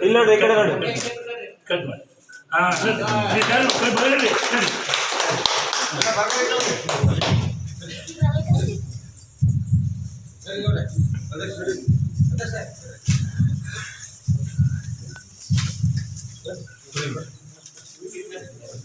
ಇಲ್ಲ ನೋಡಿ ಈ ಕಡೆ ನೋಡಿ ಕಟ್ ಮಾಡಿ ಹಾಂ ಸರಿ ಸರಿ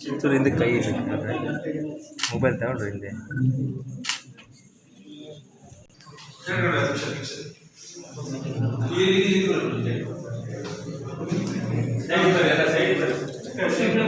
ಚೂರು ಹಿಂದೆ ಕೈ ಮೊಬೈಲ್ ತಗೊಂಡ್ರಿ ಹಿಂದೆ ಹಿಂದೆ ಸರಿ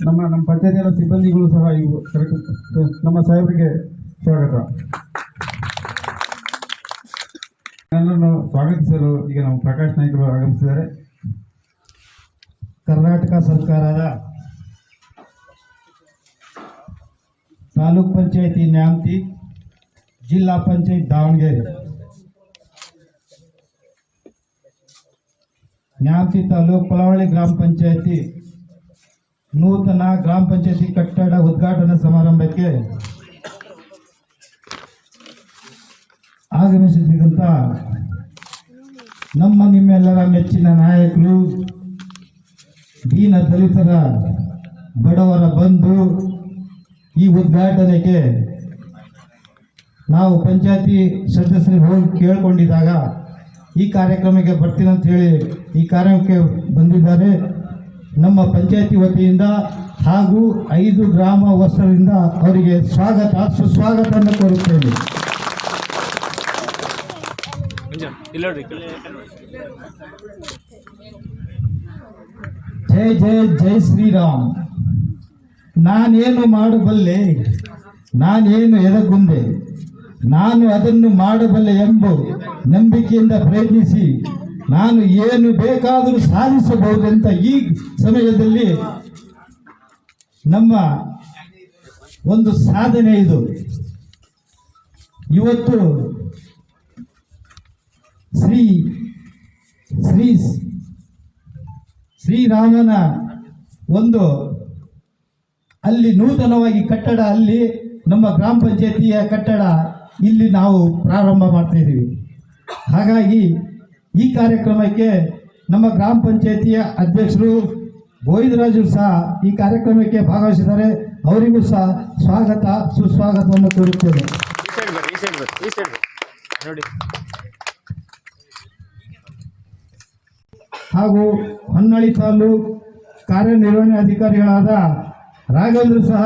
ನಮ್ಮ ನಮ್ಮ ಪಂಚಾಯತಿಯ ಸಿಬ್ಬಂದಿಗಳು ಸಹ ಇವು. ನಮ್ಮ ಸಾಹೇಬರಿಗೆ ಸ್ವಾಗತ. ನನ್ನನ್ನು ಸ್ವಾಗತಿಸಲು ಈಗ ನಮ್ಮ ಪ್ರಕಾಶ್ ನಾಯ್ಕರು ಆಗಮಿಸಿದ್ದಾರೆ. ಕರ್ನಾಟಕ ಸರ್ಕಾರದ ತಾಲೂಕ್ ಪಂಚಾಯತಿ ನ್ಯಾಮತಿ, ಜಿಲ್ಲಾ ಪಂಚಾಯತ್ ದಾವಣಗೆರೆ. ನ್ಯಾಮತಿ ತಾಲೂಕು ಪಳವಳ್ಳಿ ಗ್ರಾಮ ಪಂಚಾಯತಿ ನೂತನ ಗ್ರಾಮ ಪಂಚಾಯತಿ ಕಟ್ಟಡ ಉದ್ಘಾಟನಾ ಸಮಾರಂಭಕ್ಕೆ ಆಗಮಿಸಿದಂಥ ನಮ್ಮ ನಿಮ್ಮೆಲ್ಲರ ಮೆಚ್ಚಿನ ನಾಯಕರು, ದೀನ ದಲಿತರ ಬಡವರ ಬಂಧು, ಈ ಉದ್ಘಾಟನೆಗೆ ನಾವು ಪಂಚಾಯತಿ ಸದಸ್ಯರಿಗೆ ಹೋಗಿ ಕೇಳಿಕೊಂಡಿದ್ದಾಗ ಈ ಕಾರ್ಯಕ್ರಮಕ್ಕೆ ಬರ್ತೀನಿ ಅಂತ ಹೇಳಿ ಈ ಕಾರ್ಯಕ್ರಮಕ್ಕೆ ಬಂದಿದ್ದಾರೆ. ನಮ್ಮ ಪಂಚಾಯತಿ ವತಿಯಿಂದ ಹಾಗೂ ಐದು ಗ್ರಾಮ ವಸ್ತ್ರದಿಂದ ಅವರಿಗೆ ಸ್ವಾಗತ, ಸುಸ್ವಾಗತವನ್ನು ಕೋರುತ್ತೇನೆ. ಜೈ ಜೈ ಜೈ ಶ್ರೀರಾಮ್. ನಾನೇನು ಮಾಡಬಲ್ಲೆ, ನಾನೇನು ಎದಗುಂದೆ, ನಾನು ಅದನ್ನು ಮಾಡಬಲ್ಲೆ ಎಂಬ ನಂಬಿಕೆಯಿಂದ ಪ್ರಯತ್ನಿಸಿ ನಾನು ಏನು ಬೇಕಾದರೂ ಸಾಧಿಸಬಹುದೆಂತ ಈ ಸಮಯದಲ್ಲಿ ನಮ್ಮ ಒಂದು ಸಾಧನೆ ಇದು. ಇವತ್ತು ಶ್ರೀ ಶ್ರೀ, ಶ್ರೀರಾಮನ ಒಂದು ಅಲ್ಲಿ ನೂತನವಾಗಿ ಕಟ್ಟಡ ಅಲ್ಲಿ ನಮ್ಮ ಗ್ರಾಮ ಪಂಚಾಯತಿಯ ಕಟ್ಟಡ ಇಲ್ಲಿ ನಾವು ಪ್ರಾರಂಭ ಮಾಡ್ತಾ ಇದ್ದೀವಿ. ಹಾಗಾಗಿ ಈ ಕಾರ್ಯಕ್ರಮಕ್ಕೆ ನಮ್ಮ ಗ್ರಾಮ ಪಂಚಾಯತಿಯ ಅಧ್ಯಕ್ಷರು ಗೋವಿಂದರಾಜು ಸಹ ಈ ಕಾರ್ಯಕ್ರಮಕ್ಕೆ ಭಾಗವಹಿಸಿದ್ದಾರೆ. ಅವರಿಗೂ ಸಹ ಸ್ವಾಗತ ಸುಸ್ವಾಗತವನ್ನು ಕೋರುತ್ತೇನೆ. ಹಾಗೂ ಹೊನ್ನಾಳಿ ತಾಲೂಕು ಕಾರ್ಯನಿರ್ವಹಣೆ ಅಧಿಕಾರಿಗಳಾದ ರಾಘವೇಂದ್ರ ಸಹ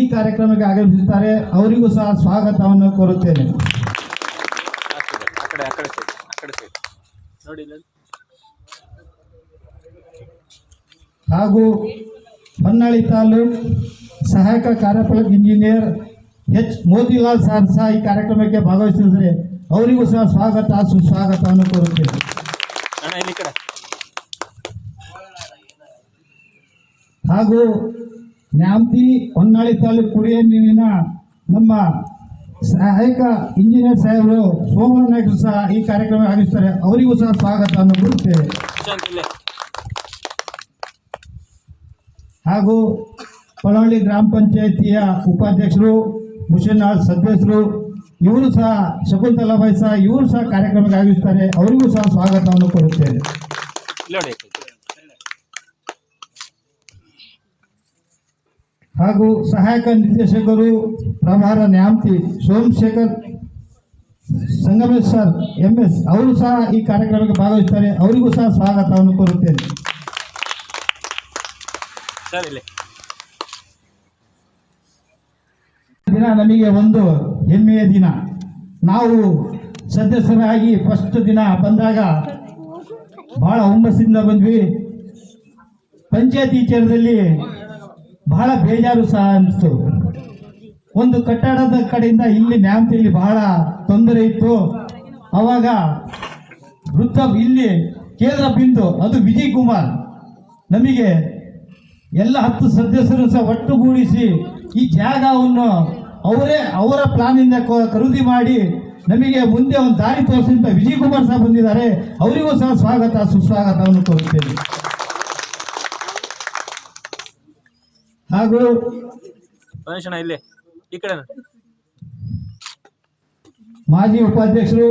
ಈ ಕಾರ್ಯಕ್ರಮಕ್ಕೆ ಆಗಮಿಸುತ್ತಾರೆ ಅವರಿಗೂ ಸಹ ಸ್ವಾಗತವನ್ನು ಕೋರುತ್ತೇನೆ. ಹಾಗೂ ಹೊನ್ನಾಳಿ ತಾಲೂಕು ಸಹಾಯಕ ಕಾರ್ಯಪಾಲಕ ಇಂಜಿನಿಯರ್ ಎಚ್ ಮೋತಿಲಾಲ್ ಸರ್ ಸಹ ಈ ಕಾರ್ಯಕ್ರಮಕ್ಕೆ ಭಾಗವಹಿಸಿದರೆ ಅವರಿಗೂ ಸಹ ಸ್ವಾಗತ ಸುಸ್ವಾಗತವನ್ನು ಕೋರುತ್ತೇನೆ. ಹಾಗೂ ನ್ಯಾಮತಿ ಹೊನ್ನಾಳಿ ತಾಲೂಕು ಕುಡಿಯ ನೀರಿನ ನಮ್ಮ ಸಹಾಯಕ ಇಂಜಿನಿಯರ್ ಸಾಹೇಬರು ಸೋಮವಾರ ನಾಯ್ಕರು ಸಹ ಈ ಕಾರ್ಯಕ್ರಮ ಆಗಿಸ್ತಾರೆ ಅವರಿಗೂ ಸಹ ಸ್ವಾಗತವನ್ನು ಅನ್ನು ಕೊಡುತ್ತೇವೆ ಹಾಗೂ ಪಳವಳ್ಳಿ ಗ್ರಾಮ ಪಂಚಾಯಿತಿಯ ಉಪಾಧ್ಯಕ್ಷರು ಮುಷನ್ನಾಳ್ ಸದಸ್ಯರು ಇವರು ಸಹ ಶಕುಂತಲಾಬಾಯಿ ಸಹ ಇವರು ಸಹ ಕಾರ್ಯಕ್ರಮಕ್ಕೆ ಆಗಿಸ್ತಾರೆ ಅವರಿಗೂ ಸಹ ಸ್ವಾಗತವನ್ನು ಕೋರುತ್ತೇನೆ ಇಲ್ಲಿ ನೋಡಿ ಹಾಗೂ ಸಹಾಯಕ ನಿರ್ದೇಶಕರು ಪ್ರಭಾರ Nyamati Somashekhar Sangamesh sir M S ಅವರು ಸಹ ಈ ಕಾರ್ಯಕ್ರಮಕ್ಕೆ ಭಾಗವಹಿಸ್ತಾರೆ. ಅವರಿಗೂ ಸಹ ಸ್ವಾಗತವನ್ನು ಕೋರುತ್ತೇನೆ. ದಿನ ನಮಗೆ ಒಂದು ಹೆಮ್ಮೆಯ ದಿನ. ನಾವು ಸದಸ್ಯರಾಗಿ ಫಸ್ಟ್ ದಿನ ಬಂದಾಗ ಬಹಳ ಹುಮ್ಮಸ್ಸಿಂದ ಬಂದ್ವಿ. ಪಂಚಾಯತಿ ವಿಚಾರದಲ್ಲಿ ಬಹಳ ಬೇಜಾರು ಸಹ ಅನಿಸ್ತು. ಒಂದು ಕಟ್ಟಡದ ಕಡೆಯಿಂದ ಇಲ್ಲಿ ನ್ಯಾಮತಿಯಲ್ಲಿ ಬಹಳ ತೊಂದರೆ ಇತ್ತು. ಅವಾಗ ವೃತ್ತ ಇಲ್ಲಿ ಕೇಂದ್ರ ಬಿಂದು, ಅದು ವಿಜಯ್ ಕುಮಾರ್. ನಮಗೆ ಎಲ್ಲ ಹತ್ತು ಸದಸ್ಯರು ಸಹ ಒಟ್ಟುಗೂಡಿಸಿ ಈ ಜಾಗವನ್ನು ಅವರೇ ಅವರ ಪ್ಲಾನಿಂದ ಖರೀದಿ ಮಾಡಿ ನಮಗೆ ಮುಂದೆ ಒಂದು ದಾರಿ ತೋರಿಸಿದಂಥ ವಿಜಯ್ ಕುಮಾರ್ ಸಹ ಬಂದಿದ್ದಾರೆ. ಅವರಿಗೂ ಸಹ ಸ್ವಾಗತ ಸುಸ್ವಾಗತವನ್ನು ಕೋರುತ್ತೇನೆ ಹಾಗೂ ಇಲ್ಲಿ ಈ ಕಡೆ ಮಾಜಿ ಉಪಾಧ್ಯಕ್ಷರು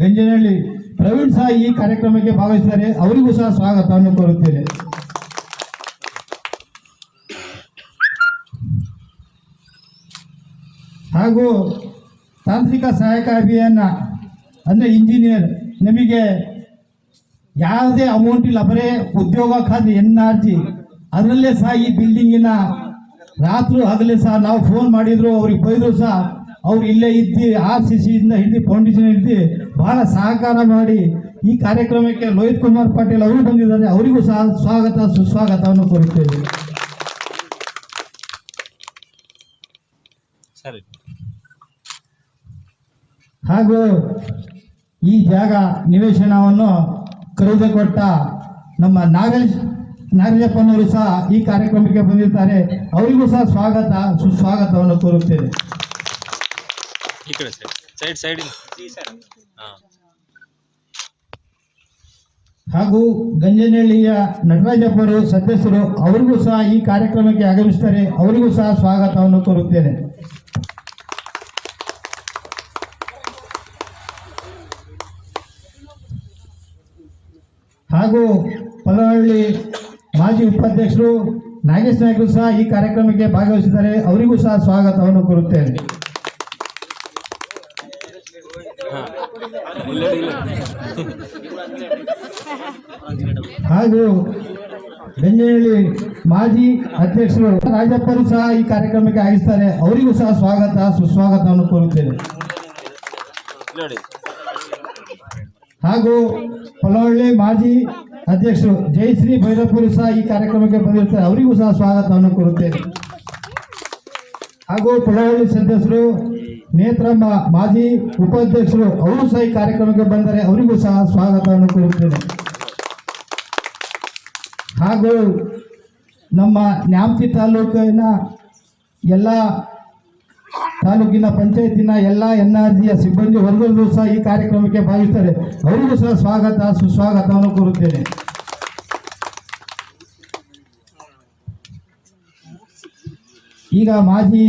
ಗಂಜನಹಳ್ಳಿ ಪ್ರವೀಣ್ ಸಹ ಈ ಕಾರ್ಯಕ್ರಮಕ್ಕೆ ಭಾಗವಹಿಸಿದ್ದಾರೆ. ಅವರಿಗೂ ಸಹ ಸ್ವಾಗತವನ್ನು ಕೋರುತ್ತೇನೆ. ಹಾಗೂ ತಾಂತ್ರಿಕ ಸಹಾಯಕ ಅಭಿಯಾನ ಅಂದರೆ ಇಂಜಿನಿಯರ್ ನಮಗೆ ಯಾವುದೇ ಅಮೌಂಟ್ ಇಲ್ಲ. ಬರೇ ಉದ್ಯೋಗ ಖಾತೆ ಎನ್ ಆರ್ ಜಿ ಅದರಲ್ಲೇ ಸಹ ಈ ಬಿಲ್ಡಿಂಗಿನ ರಾತ್ರಿ ಹಗಲೇ ಸಹ ನಾವು ಫೋನ್ ಮಾಡಿದ್ರು ಅವ್ರಿಗೆ ಬೈದ್ರು ಸಹ ಅವ್ರು ಇಲ್ಲೇ ಇದ್ದು ಆರ್ ಸಿ ಇಂದ ಹಿಡಿದು ಫೌಂಡೇಶನ್ ಹಿಡಿದು ಬಹಳ ಸಹಕಾರ ಮಾಡಿ ಈ ಕಾರ್ಯಕ್ರಮಕ್ಕೆ ಲೋಹಿತ್ ಕುಮಾರ್ ಪಾಟೀಲ್ ಅವರು ಬಂದಿದ್ದಾರೆ. ಅವರಿಗೂ ಸಹ ಸ್ವಾಗತ ಸುಸ್ವಾಗತವನ್ನು ಕೋರುತ್ತೇವೆ. ಸರಿ. ಹಾಗೂ ಈ ಜಾಗ ನಿವೇಶನವನ್ನು ಖರೀದಿ ಕೊಟ್ಟ ನಮ್ಮ ನಾಗೇಶ್ ನಾಗೇಶಪ್ಪನವರು ಸಹ ಈ ಕಾರ್ಯಕ್ರಮಕ್ಕೆ ಬಂದಿರ್ತಾರೆ. ಅವರಿಗೂ ಸಹ ಸ್ವಾಗತ ಸುಸ್ವಾಗತವನ್ನು ಕೋರುತ್ತೇನೆ. ಹಾಗೂ ಗಂಜನಹಳ್ಳಿಯ ನಟರಾಜಪ್ಪರು ಸದಸ್ಯರು ಅವರಿಗೂ ಸಹ ಈ ಕಾರ್ಯಕ್ರಮಕ್ಕೆ ಆಗಮಿಸ್ತಾರೆ. ಅವರಿಗೂ ಸಹ ಸ್ವಾಗತವನ್ನು ಕೋರುತ್ತೇನೆ. ಹಾಗೂ ಪಲಹಳ್ಳಿ ಮಾಜಿ ಉಪಾಧ್ಯಕ್ಷರು ನಾಗೇಶ್ ನಾಯ್ಕರು ಸಹ ಈ ಕಾರ್ಯಕ್ರಮಕ್ಕೆ ಭಾಗವಹಿಸಿದ್ದಾರೆ. ಅವರಿಗೂ ಸಹ ಸ್ವಾಗತವನ್ನು ಕೋರುತ್ತೇನೆ. ಹಾಗೂ ಬೆಂಜನಹಳ್ಳಿ ಮಾಜಿ ಅಧ್ಯಕ್ಷರು ರಾಜಪ್ಪರು ಸಹ ಈ ಕಾರ್ಯಕ್ರಮಕ್ಕೆ ಆಗಿಸ್ತಾರೆ ಅವರಿಗೂ ಸಹ ಸ್ವಾಗತ, ಸುಸ್ವಾಗತವನ್ನು ಕೋರುತ್ತೇನೆ. ಹಾಗೂ ಹೊಲಹಳ್ಳಿ ಮಾಜಿ ಅಧ್ಯಕ್ಷರು ಜಯಶ್ರೀ ಭೈರಪ್ಪರು ಸಹ ಈ ಕಾರ್ಯಕ್ರಮಕ್ಕೆ ಬಂದಿರ್ತಾರೆ ಅವರಿಗೂ ಸಹ ಸ್ವಾಗತವನ್ನು ಕೋರುತ್ತೇನೆ. ಹಾಗೂ ಹೊಲಹಳ್ಳಿ ಸದಸ್ಯರು ನೇತ್ರಮ್ಮ ಮಾಜಿ ಉಪಾಧ್ಯಕ್ಷರು, ಅವರು ಸಹ ಈ ಕಾರ್ಯಕ್ರಮಕ್ಕೆ ಬಂದರೆ ಅವರಿಗೂ ಸಹ ಸ್ವಾಗತವನ್ನು ಕೋರುತ್ತೇನೆ. ಹಾಗೂ ನಮ್ಮ ನ್ಯಾಮತಿ ತಾಲೂಕಿನ ಎಲ್ಲ ತಾಲೂಕಿನ ಪಂಚಾಯತಿನ ಎಲ್ಲ ಎನ್ ಆರ್ ಜಿಯ ಸಿಬ್ಬಂದಿ ವರ್ಗದಲ್ಲೂ ಸಹ ಈ ಕಾರ್ಯಕ್ರಮಕ್ಕೆ ಭಾಗಿಸ್ತಾರೆ ಅವರಿಗೂ ಸಹ ಸ್ವಾಗತ ಸುಸ್ವಾಗತವನ್ನು ಕೋರುತ್ತೇನೆ. ಈಗ ಮಾಜಿ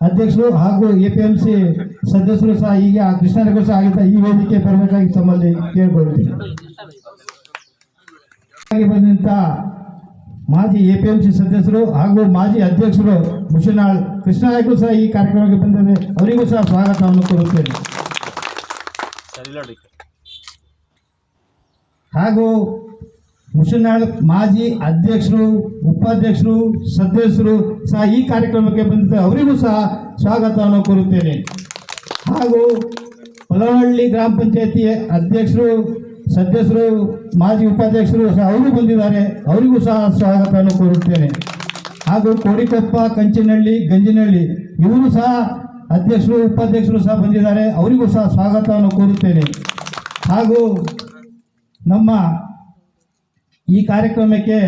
ಅಧ್ಯಕ್ಷರು ಹಾಗೂ ಎ ಪಿ ಎಂ ಸಿ ಸದಸ್ಯರು ಸಹ ಈಗ ಕೃಷ್ಣನಗರ ಸಹ ಆಗಿದ್ದ ಈ ವೇದಿಕೆ ಬರಬೇಕಾಗಿ ತಮ್ಮಲ್ಲಿ ಆಗಿ ಬಂದಂಥ ಮಾಜಿ ಎ ಪಿ ಎಂ ಸಿ ಸದಸ್ಯರು ಹಾಗೂ ಮಾಜಿ ಅಧ್ಯಕ್ಷರು ಮುಷಿನಾಳ್ ಕೃಷ್ಣರಾಯ್ಗೂ ಸಹ ಈ ಕಾರ್ಯಕ್ರಮಕ್ಕೆ ಬಂದಿದ್ದಾರೆ ಅವರಿಗೂ ಸಹ ಸ್ವಾಗತವನ್ನು ಕೋರುತ್ತೇನೆ. ಹಾಗೂ ಮುಷಿನಾಳ್ ಮಾಜಿ ಅಧ್ಯಕ್ಷರು ಉಪಾಧ್ಯಕ್ಷರು ಸದಸ್ಯರು ಸಹ ಈ ಕಾರ್ಯಕ್ರಮಕ್ಕೆ ಬಂದಿದ್ದಾರೆ ಅವರಿಗೂ ಸಹ ಸ್ವಾಗತವನ್ನು ಕೋರುತ್ತೇನೆ. ಹಾಗೂ ಹೊಲಹಳ್ಳಿ ಗ್ರಾಮ ಪಂಚಾಯತಿ ಅಧ್ಯಕ್ಷರು ಸದಸ್ಯರು ಮಾಜಿ ಉಪಾಧ್ಯಕ್ಷರು ಸಹ ಅವರು ಬಂದಿದ್ದಾರೆ. ಅವರಿಗೂ ಸಹ ಸ್ವಾಗತವನ್ನು ಕೋರುತ್ತೇನೆ. ಹಾಗೂ ಕೋಡಿಕೊಪ್ಪ, ಕಂಚಿನಹಳ್ಳಿ, ಗಂಜಿನಹಳ್ಳಿ, ಇವರು ಸಹ ಅಧ್ಯಕ್ಷರು, ಉಪಾಧ್ಯಕ್ಷರು ಸಹ ಬಂದಿದ್ದಾರೆ. ಅವರಿಗೂ ಸಹ ಸ್ವಾಗತವನ್ನು ಕೋರುತ್ತೇನೆ. ಹಾಗೂ ನಮ್ಮ ಈ ಕಾರ್ಯಕ್ರಮಕ್ಕೆ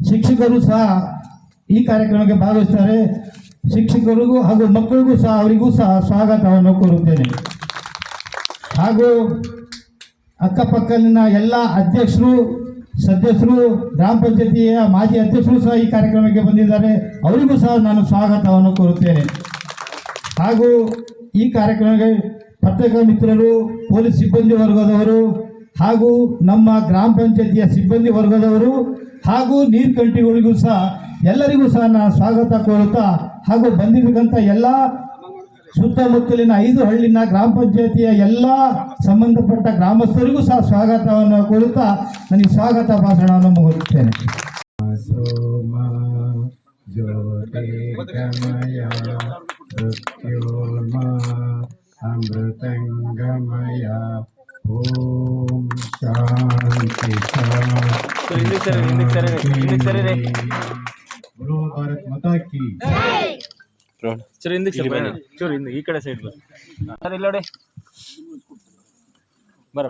ಶಿಕ್ಷಕರು ಸಹ ಈ ಕಾರ್ಯಕ್ರಮಕ್ಕೆ ಭಾಗವಹಿಸ್ತಾರೆ ಶಿಕ್ಷಕರಿಗೂ ಹಾಗೂ ಮಕ್ಕಳಿಗೂ ಸಹ ಅವರಿಗೂ ಸಹ ಸ್ವಾಗತವನ್ನು ಕೋರುತ್ತೇನೆ. ಹಾಗೂ ಅಕ್ಕಪಕ್ಕಲಿನ ಎಲ್ಲ ಅಧ್ಯಕ್ಷರು, ಸದಸ್ಯರು, ಗ್ರಾಮ ಪಂಚಾಯತಿಯ ಮಾಜಿ ಅಧ್ಯಕ್ಷರು ಸಹ ಈ ಕಾರ್ಯಕ್ರಮಕ್ಕೆ ಬಂದಿದ್ದಾರೆ. ಅವರಿಗೂ ಸಹ ನಾನು ಸ್ವಾಗತವನ್ನು ಕೋರುತ್ತೇನೆ. ಹಾಗೂ ಈ ಕಾರ್ಯಕ್ರಮಕ್ಕೆ ಪತ್ರಿಕಾ ಮಿತ್ರರು, ಪೊಲೀಸ್ ಸಿಬ್ಬಂದಿ ವರ್ಗದವರು ಹಾಗೂ ನಮ್ಮ ಗ್ರಾಮ ಪಂಚಾಯತಿಯ ಸಿಬ್ಬಂದಿ ವರ್ಗದವರು ಹಾಗೂ ನೀರು ಕಂಟಿಗಳಿಗೂ ಸಹ ಎಲ್ಲರಿಗೂ ಸಹ ನಾನು ಸ್ವಾಗತ ಕೋರುತ್ತಾ ಹಾಗೂ ಬಂದಿರತಕ್ಕಂಥ ಎಲ್ಲ ಸುತ್ತಮುತ್ತಲಿನ ಐದು ಹಳ್ಳಿನ ಗ್ರಾಮ ಪಂಚಾಯತಿಯ ಎಲ್ಲ ಸಂಬಂಧಪಟ್ಟ ಗ್ರಾಮಸ್ಥರಿಗೂ ಸಹ ಸ್ವಾಗತವನ್ನು ಕೊಡುತ್ತಾ ನನಗೆ ಸ್ವಾಗತ ಭಾಷಣವನ್ನು ಮುಗಿಸುತ್ತೇನೆ. ಅಮೃತಂಗಮಯ ಓಂ ಶಾಂತಿ ಗುರು ಭಾರತ್ ಮಾತಾ ರೋಡ್ ಚೂರು ಹಿಂದಕ್ಕೆ ಸ್ವಲ್ಪ ಚೂರು ಹಿಂದೆ ಈ ಕಡೆ ಸೈಡ್ ಬನ್ನಿ ಸರ್ ಇಲ್ಲ ನೋಡಿ ಬರ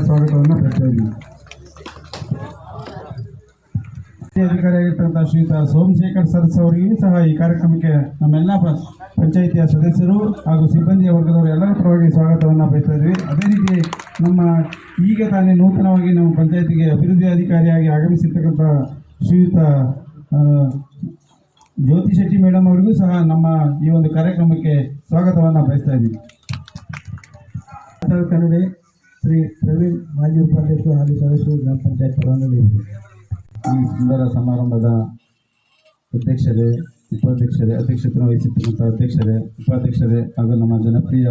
ಸ್ವಾಗತವನ್ನು ಪಡಿಸ್ತಾ ಅಧಿಕಾರಿಯಾಗಿರ್ತಕ್ಕಂಥ ಶ್ರೀಯುತ ಸೋಮಶೇಖರ್ ಸರಸ್ ಅವರಿಗೂ ಸಹ ಈ ಕಾರ್ಯಕ್ರಮಕ್ಕೆ ನಮ್ಮೆಲ್ಲ ಪಂಚಾಯಿತಿಯ ಸದಸ್ಯರು ಹಾಗೂ ಸಿಬ್ಬಂದಿಯ ವರ್ಗದವರು ಎಲ್ಲರ ಪರವಾಗಿ ಸ್ವಾಗತವನ್ನು ಬಯಸ್ತಾ ಇದ್ವಿ. ಅದೇ ರೀತಿ ನಮ್ಮ ಈಗ ತಾನೇ ನೂತನವಾಗಿ ನಮ್ಮ ಪಂಚಾಯಿತಿಗೆ ಅಭಿವೃದ್ಧಿ ಅಧಿಕಾರಿಯಾಗಿ ಆಗಮಿಸಿರ್ತಕ್ಕಂಥ ಶ್ರೀಯುತ ಜ್ಯೋತಿ ಶೆಟ್ಟಿ ಮೇಡಮ್ ಅವರಿಗೂ ಸಹ ನಮ್ಮ ಈ ಒಂದು ಕಾರ್ಯಕ್ರಮಕ್ಕೆ ಸ್ವಾಗತವನ್ನು ಬಯಸ್ತಾ ಇದ್ದೀವಿ ಕನ್ನಡ ಶ್ರೀ ಪ್ರವೀಣ್ ಮಾಜಿ ಉಪಾಧ್ಯಕ್ಷರು ಹಾಗೂ ಸದಸ್ಯರು ಗ್ರಾಮ ಪಂಚಾಯತ್ ಪರವಾಗಿ ಈ ಸುಂದರ ಸಮಾರಂಭದ ಅಧ್ಯಕ್ಷರೇ, ಉಪಾಧ್ಯಕ್ಷರೇ ಅಧ್ಯಕ್ಷತೆ ವಹಿಸಿರ್ತಕ್ಕಂಥ ಅಧ್ಯಕ್ಷರೇ, ಉಪಾಧ್ಯಕ್ಷರೇ ಹಾಗೂ ನಮ್ಮ ಜನಪ್ರಿಯ,